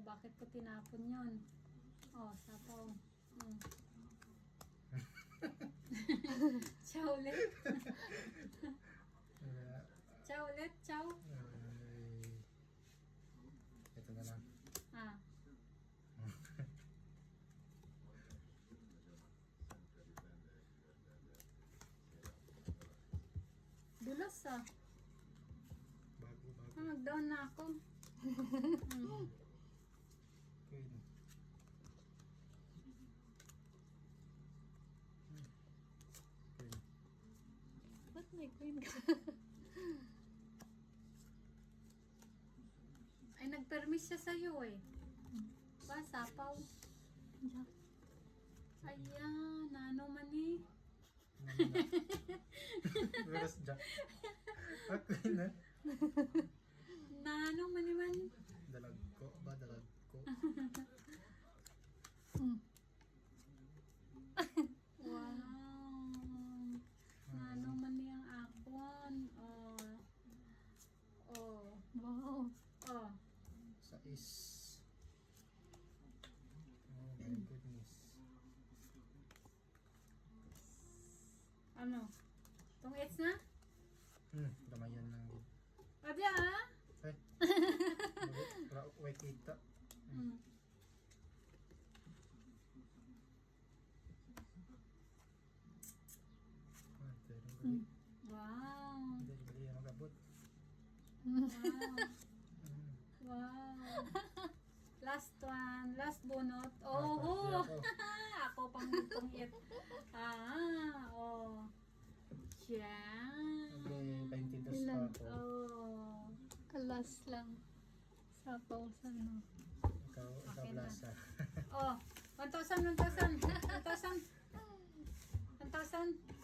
Bakit ko tinapon yun? Oh, sapaw. Mm. Ciao ulit. Ciao ulit. Ciao. Ay. Ito na lang. Ah. Dulas ah. Bago, bago. Ah, Nag-down na ako. Queen. Hmm. Queen. Queen ka? Ay, nag-permis siya sa'yo eh. Ba, sapaw. Ayan, nano man eh. Where's Jack? Queen na. Nano man man. Dalag ko ba? Dalag ko? Hmm. Wow. Nano man ni ang akwan. Oh. Oh. Wow. Oh. Sa is. Oh my goodness. Ano? Tong it's na? Hmm, damayan lang din. Adi ah. Ay. Wala, wait, kita. Hmm. Wow. Wow. Hmm. Wow. Last one. Last bunot. Ah, Oh. pati ako. pang itong it. Ah. Oh. Diyan. Okay, 22 pa Ilan? ako. Oh. Kalas lang. Sa ano. Ikaw, ikaw Okay na. blasa. Oh. 1,000, 1,000. 1,000. 1,000.